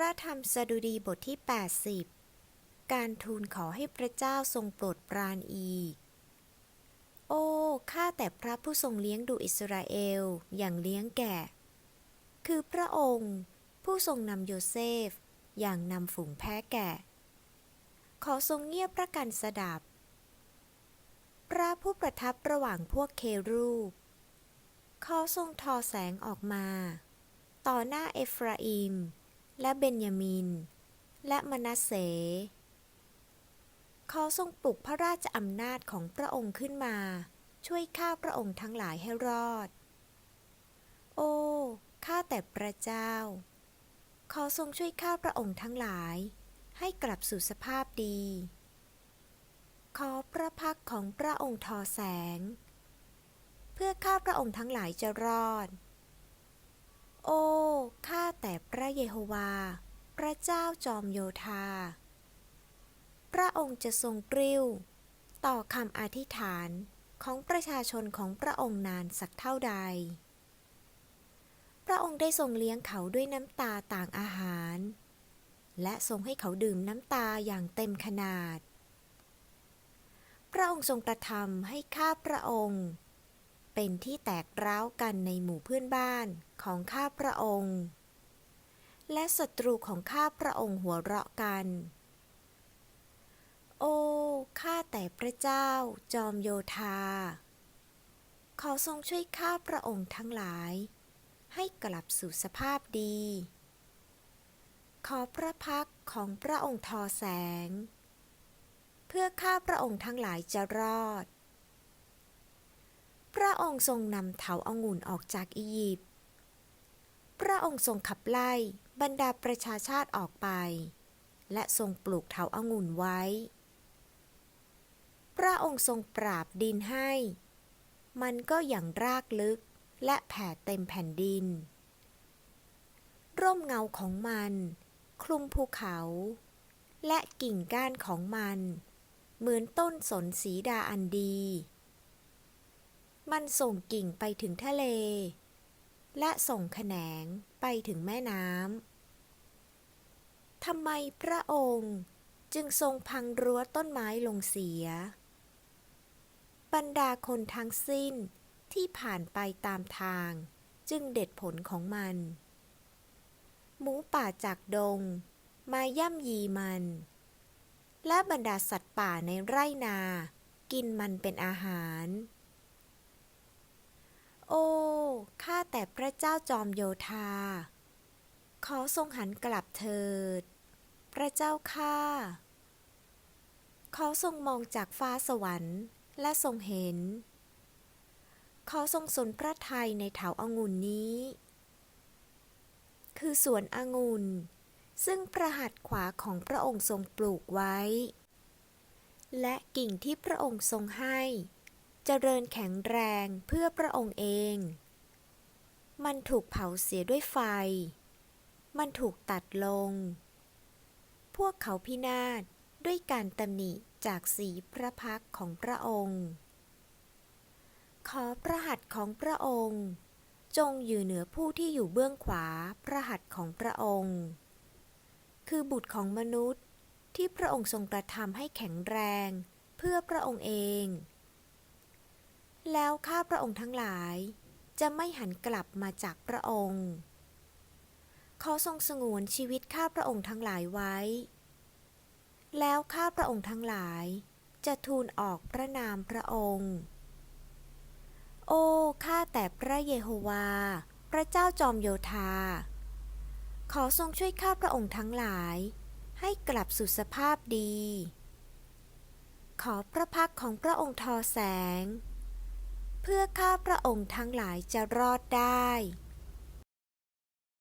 ระธรรมสดุดีบทที่ 80 การทูลขอให้พระเจ้าทรงโปรดปรานอีก โอ้ ข้าแต่พระผู้ทรงเลี้ยงดูอิสราเอลอย่างเลี้ยงแกะคือพระองค์ผู้ทรงนำโยเซฟ อย่างนำฝูงแพะแกะขอทรงเงียบพระกันสดับ พระผู้ประทับระหว่างพวกเครูป ขอทรงทอแสงออกมา ต่อหน้าเอฟราอิม และเบนยามิน และมนาเสขอทรงปลุกพระราชอำนาจของพระองค์ขึ้นมา ช่วยข้าพระองค์ทั้งหลายให้รอด โอ้ข้าแต่พระเจ้า ขอทรงช่วยข้าพระองค์ทั้งหลาย ให้กลับสู่สภาพดี ขอพระพักของพระองค์ทอแสง เพื่อข้าพระองค์ทั้งหลายจะรอด ข้าแต่พระเยโฮวา พระเจ้าจอมโยธา พระองค์จะทรงกริ้ว ต่อคำอธิษฐานของประชาชนของพระองค์นานสักเท่าใด พระองค์ได้ทรงเลี้ยงเขาด้วยน้ำตาต่างอาหาร และทรงให้เขาดื่มน้ำตาอย่างเต็มขนาด พระองค์ทรงกระทำให้ข้าพระองค์เป็นที่แตกร้าวกันในหมู่เพื่อนบ้านของข้าพระองค์ และศัตรูของข้าพระองค์หัวเราะกัน โอ้ ข้าแต่พระเจ้า จอมโยธา ขอทรงช่วยข้าพระองค์ทั้งหลาย ให้กลับสู่สภาพดี ขอพระพักของพระองค์ทอแสง เพื่อข้าพระองค์ทั้งหลายจะรอด พระองค์ทรงนำเถาอางุ่นออกจากอียิปต์ พระองค์ทรงขับไล่บรรดาประชาชาติออกไป และทรงปลูกเถาอางุ่นไว้ พระองค์ทรงปราบดินให้ มันก็อย่างรากลึกและแผ่เต็มแผ่นดิน ร่มเงาของมัน คลุมภูเขา และกิ่งก้านของมัน เหมือนต้นสนสีดาอันดี มันส่งกิ่งไปถึงทะเล และส่งแขนงไปถึงแม่น้ำทำไมพระองค์จึงทรงพังรั้วต้นไม้ลงเสีย บรรดาคนทั้งสิ้นที่ผ่านไปตามทางจึงเด็ดผลของมัน หมูป่าจากดงมาย่ำยีมัน และบรรดาสัตว์ป่าในไร่นา กินมันเป็นอาหาร โอ้ แต่พระเจ้าจอมโยธา ขอทรงหันกลับเถิด พระเจ้าข้า ขอทรงมองจากฟ้าสวรรค์และทรงเห็น ขอทรงสนพระทัยในเถาอางุ่นนี้ คือสวนองุ่นซึ่งพระหัตขวาของพระองค์ทรงปลูกไว้ และกิ่งที่พระองค์ทรงให้ เจริญแข็งแรงเพื่อพระองค์เอง มันถูกเผาเสียด้วยไฟ มันถูกตัดลง พวกเขาพินาศด้วยการตำหนิจากสีพระพักของพระองค์ ขอพระหัตถ์ของพระองค์ จงอยู่เหนือผู้ที่อยู่เบื้องขวาพระหัตถ์ของพระองค์ คือบุตรของมนุษย์ที่พระองค์ทรงกระทำให้แข็งแรงเพื่อพระองค์เอง แล้วข้าพระองค์ทั้งหลาย จะไม่หันกลับมาจากพระองค์ ขอทรงสงวนชีวิตข้าพระองค์ทั้งหลายไว้ แล้วข้าพระองค์ทั้งหลาย จะทูลออกพระนามพระองค์ โอ้ ข้าแต่พระเยโฮวา พระเจ้าจอมโยธา ขอทรงช่วยข้าพระองค์ทั้งหลาย ให้กลับสู่สภาพดี ขอพระพักของพระองค์ทอแสง พื่อข้าพระองค์ทั้งหลายจะรอดได้